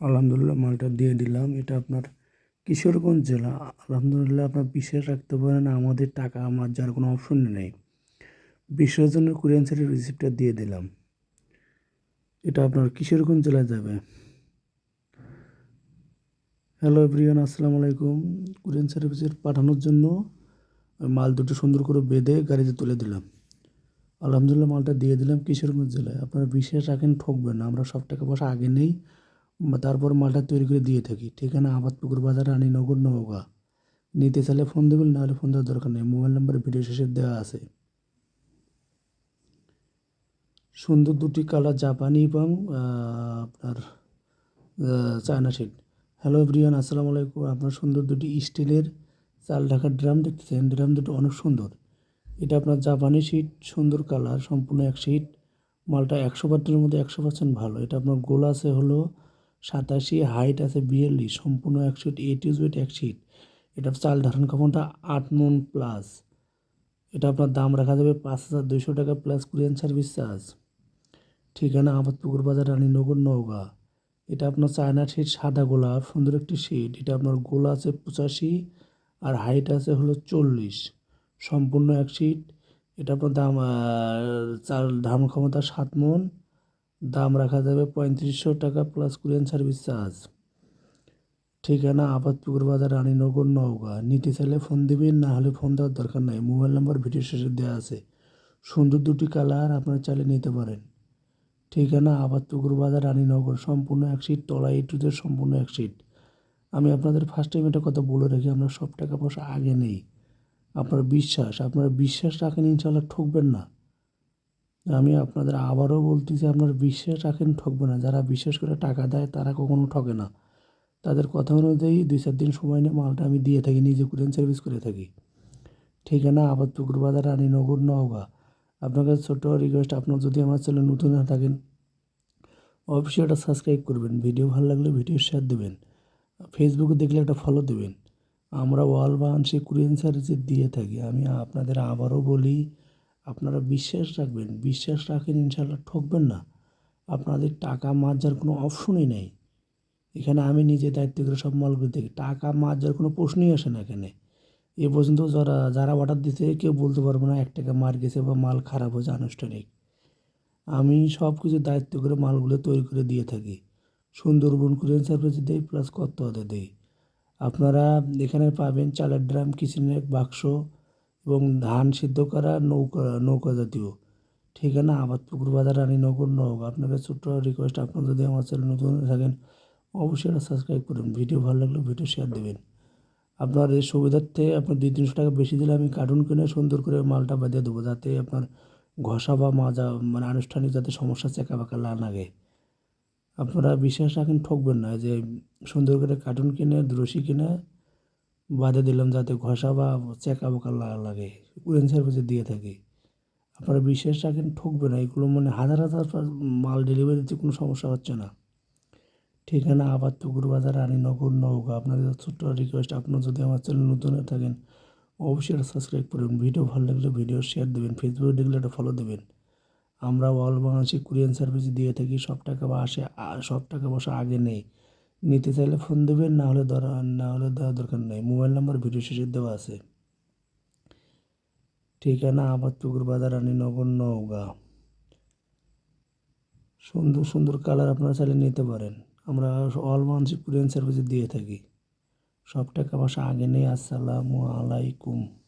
আলহামদুলিল্লাহ মালটা দিয়ে দিলাম। এটা আপনার কিশোরগঞ্জ জেলা। আলহামদুলিল্লাহ আপনার বিশ্বাস রাখতে পারেন, আমাদের টাকা আমার যার কোনো অপশন নেই। বিশ্বাসের জন্য কুরিয়ান সার্ভিস রিসিপ্টটা দিয়ে দিলাম। এটা আপনার কিশোরগঞ্জ জেলায় যাবে। হ্যালো এভরিওয়ান আসসালামু আলাইকুম। কুরিয়ান সার্ভিসের পাঠানোর জন্য মাল দুটো সুন্দর করে বেঁধে গাড়িতে তুলে দিলাম। আলহামদুলিল্লাহ মালটা দিয়ে দিলাম কিশোরগঞ্জ জেলায়। আপনারা বিশ্বাস রাখেন, ঠকবেন না। আমরা সব টাকা পয়সা আগে নেই। তারপর মালটা তৈরি করে দিয়ে থাকি। ঠিকানা আবাদ আবাদপুকুর বাজার রানীনগর নওগাঁ। নিতে চাইলে ফোন দেবেন, নাহলে ফোন দেওয়ার দরকার নেই। মোবাইল নাম্বার ভিডিও শেষে দেওয়া আছে। সুন্দর দুটি কালার জাপানি এবং আপনার চায়না শিট হ্যালো ব্রিয়ান আসসালামু আলাইকুম। আপনার সুন্দর দুটি স্টিলের চাল ঢাকার ড্রাম দেখতেছেন। ড্রাম দুটো অনেক সুন্দর। এটা আপনার জাপানি শিট সুন্দর কালার, সম্পূর্ণ এক শিট মালটা একশো পার্সেন্টের মধ্যে একশো পার্সেন্ট ভালো। এটা আপনার গোল আছে হলো সাতাশি, হাইট আছে বিয়াল্লিশ, সম্পূর্ণ এক শিট ইউজ ওয়েট এক শিট। এটা চাল ধারণ ক্ষমতা আট মন প্লাস এটা আপনার দাম রাখা যাবে পাঁচ হাজার দুইশো টাকা প্লাস কুরিয়ান সার্ভিস চার্জ। ঠিকানা আবাদপুকুর বাজার, রানীনগর, নওগাঁ। এটা আপনার চায়না শিট, সাদা গোলাপ, সুন্দর একটি শিট। এটা আপনার গোলা আছে পঁচাশি আর হাইট আছে হলো চল্লিশ। সম্পূর্ণ এক শিট। এটা আপনার দাম চাল ধারণ ক্ষমতা সাত মন। দাম রাখা যাবে পঁয়ত্রিশশো টাকা প্লাস কুরিয়ান সার্ভিস চার্জ ঠিকানা আপাতপুকুর বাজার রানীনগর, নওগাঁ। নিতে চাইলে ফোন দিবেন, না হলে ফোন দেওয়ার দরকার নাই। মোবাইল নাম্বার ভিডিও শেষে দেওয়া আছে। সুন্দর দুটি কালার আপনারা চাইলে নিতে পারেন। ঠিকানা আবাদপুকুর বাজার, রানীনগর। সম্পূর্ণ এক সিট তলা ইটুদের সম্পূর্ণ এক সিট আমি আপনাদের ফার্স্ট টাইম এটা কথা বলে রাখি, আমরা সব টাকা পয়সা আগে নেই। আপনার বিশ্বাস, আপনারা বিশ্বাস রাখেন ইনশাল্লাহ ঠকবেন না। আমি আপনাদের আবারও বলতেছি, আপনার বিশ্বাস রাখেন, ঠকবে না। যারা বিশ্বাস করে টাকা দেয়, তারা কখনো ঠকে না। তাদের কথা অনুযায়ী দুই চার দিন সময় নিয়ে মালটা আমি দিয়ে থাকি, নিজে কুরিয়ান সার্ভিস করে থাকি। ঠিকানা আবার আবাদপুকুর বাজার, রানীনগর, নওগাঁ। আপনার কাছে ছোট্ট রিকোয়েস্ট আপনার যদি আমার চ্যানেল নতুন না থাকেন, অবশ্যই এটা সাবস্ক্রাইব করবেন। ভিডিও ভালো লাগলে ভিডিও শেয়ার দেবেন। ফেসবুকে দেখলে একটা ফলো দেবেন। আমরা ওয়াল বাহানসি কুরিয়ান সার্ভিস দিয়ে থাকি। আমি আপনাদের আবারও বলি আপনারা বিশ্বাস রাখবেন, বিশ্বাস রাখেন ইনশাল্লাহ ঠকবেন না। আপনাদের টাকা মার্জার কোনো অপশনই নেই। এখানে আমি নিজে দায়িত্ব করে সব মালগুলো দেখি। টাকা মার্জার কোনো প্রশ্নই আসে না এখানে। এ পর্যন্ত যারা যারা অর্ডার দিতে কেউ বলতে পারব না এক টাকা মার গেছে বা মাল খারাপ হয়েছে, আনুষ্ঠানিক। আমি সব কিছু দায়িত্ব করে মালগুলো তৈরি করে দিয়ে থাকি। সুন্দরবন কুরিয়ান সার্ভিস দেই প্লাস কত্ততে দেই। আপনারা এখানে পাবেন চালের ড্রাম কিচেনের বাক্স এবং ধান সিদ্ধ করা নৌকা নৌকা জাতীয়। ঠিকানা আবাদপুকুর বাজার রানীনগর নৌকা আপনাদের ছোট্ট রিকোয়েস্ট আপনারা যদি আমার চ্যানেল নতুন থাকেন, অবশ্যই এটা সাবস্ক্রাইব করুন। ভিডিও ভালো লাগলে ভিডিও শেয়ার দেবেন। আপনার এই সুবিধার্থে আপনার দুই তিনশো টাকা বেশি দিলে আমি কার্টুন কিনে সুন্দর করে মালটা বাঁধিয়ে দেবো, যাতে আপনার ঘষা বা মাজা মানে আনুষ্ঠানিক যাতে সমস্যা চেকা বাঁকা না লাগে। আপনারা বিশ্বাস রাখেন, ঠকবেন না। যে সুন্দর করে কার্টুন কিনে রশি কিনে বাঁধে দিলাম যাতে ঘষা বা চেকা বোকা লাগে। কুরিয়ান সার্ভিসে দিয়ে থাকি। আপনারা বিশ্বাস রাখেন ঠকবেন না। এগুলো মানে হাজার হাজার মাল ডেলিভারিতে কোনো সমস্যা হচ্ছে না। ঠিকানা আবার পুকুর বাজার রানীনগর নৌকা আপনাদের ছোট্ট রিকোয়েস্ট আপনার যদি আমার চ্যানেল নতুন হয়ে থাকেন, অবশ্যই সাবস্ক্রাইব করবেন। ভিডিও ভালো লাগলে ভিডিও শেয়ার দেবেন। ফেসবুকে দেখলে একটা ফলো দেবেন। আমরা অল বাংলাদেশে কুরিয়ান সার্ভিস দিয়ে থাকি। সব টাকা বা আসে সব টাকা পয়সা আগে নেই। নিতে চাইলে ফোন দেবেন, না হলে দর না হলে দেওয়ার দরকার নেই। মোবাইল নাম্বার ভিডিও শেষে দেওয়া আছে। ঠিকানা আবার পুকুর বাজার, রানীনগর, নওগাঁ। সুন্দর সুন্দর কালার আপনারা চাইলে নিতে পারেন। আমরা অল বাংলাদেশে কুরিয়ান সার্ভিস দিয়ে থাকি। সব টাকা পয়সা আগে নেই। আসসালামু আলাইকুম।